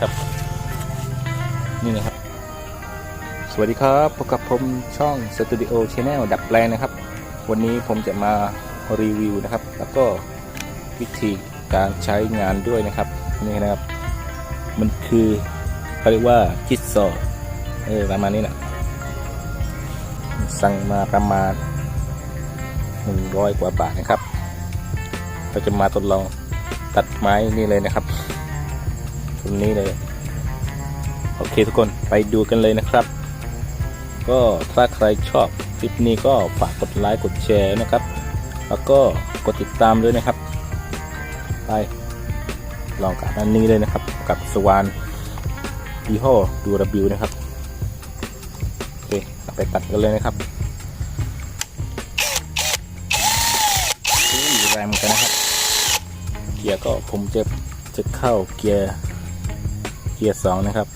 นะครับ นี่นะครับ สวัสดีครับพบกับผมช่องสตูดิโอช n แนลดัดแปลงนะครับ วันนี้ผมจะมารีวิวนะครับ แล้วก็วิธีการใช้งานด้วยนะครับนี่นะครับ มันคือเขาเรียกว่าจิตซอเออประมาณนี้แหละสั่งมาประมาณหนึ่งร้อยกว่าบาทนะครับเราจะมาทดลองตัดไม้นี่เลยนะครับ ตรงนี้เลย โอเคทุกคนไปดูกันเลยนะครับ ก็ถ้าใครชอบคลิปนี้ก็ฝากกดไลค์กดแชร์นะครับ แล้วก็กดติดตามด้วยนะครับ ไปลองกับอันนี้เลยนะครับ กับสวานยี่ห้อดูรบิวนะครับโอเคไปตัดกันเลยนะครับอุ้ยแรงเหมือนกันนะครับ เกียร์ก็ผมจะจะเข้าเกียร์ เกียร์สองนะครับ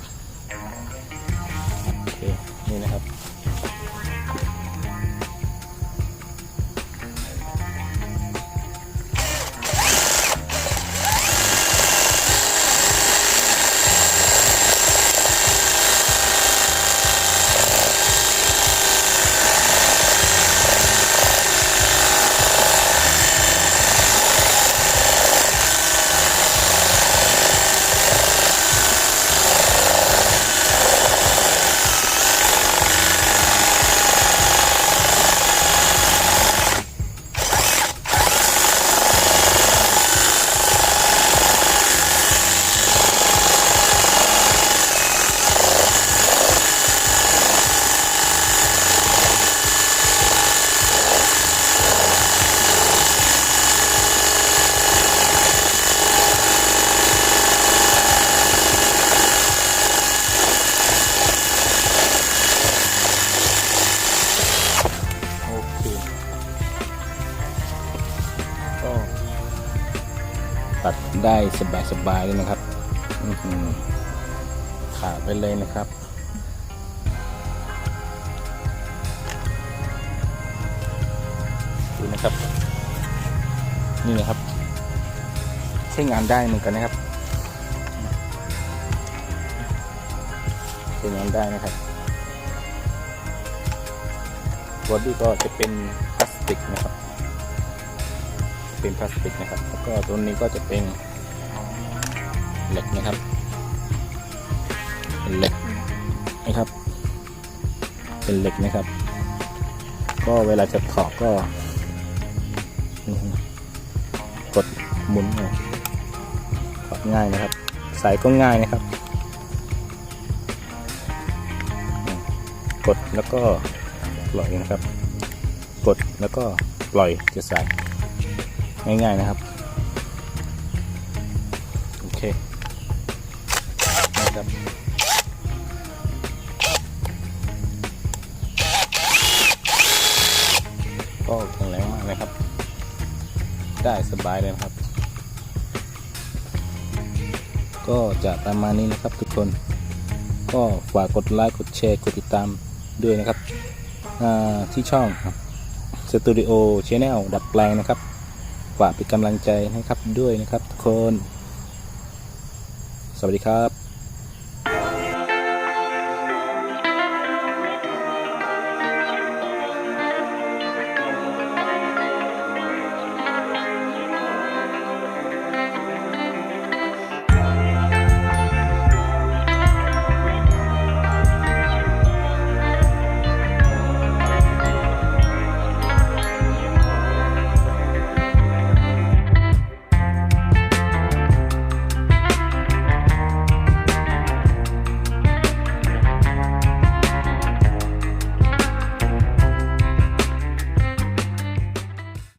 โอเค นี่นะครับ ตัดได้สบายๆเลยนะครับอือหือขาดไปเลยนะครับดูนะครับ นี่นะครับ ใช้งานได้เหมือนกันนะครับใช้งานได้นะครับบอดี้ก็จะเป็นพลาสติกนะครับ เป็นพลาสติกนะครับ แล้วก็ตัวนี้ก็จะเป็นเหล็กนะครับเป็นเหล็กนะครับ เป็นเหล็กนะครับ ก็เวลาจะถอดก็ กดหมุนถอดง่ายนะครับใส่ก็ง่ายนะครับ กดแล้วก็ปล่อยนะครับ กดแล้วก็ปล่อยจะใส่ ง่ายๆนะครับ โอเคนะครับก็แข็งแรงมากนะครับ ได้สบายเลยนะครับ ก็จะประมาณนี้นะครับทุกคน ก็ฝากกดไลค์กดแชร์กดติดตามด้วยนะครับที่ช่องสตูดิโอชแนลดัดแปลงนะครับ ฝากเป็นกำลังใจให้ครับด้วยนะครับทุกคน สวัสดีครับ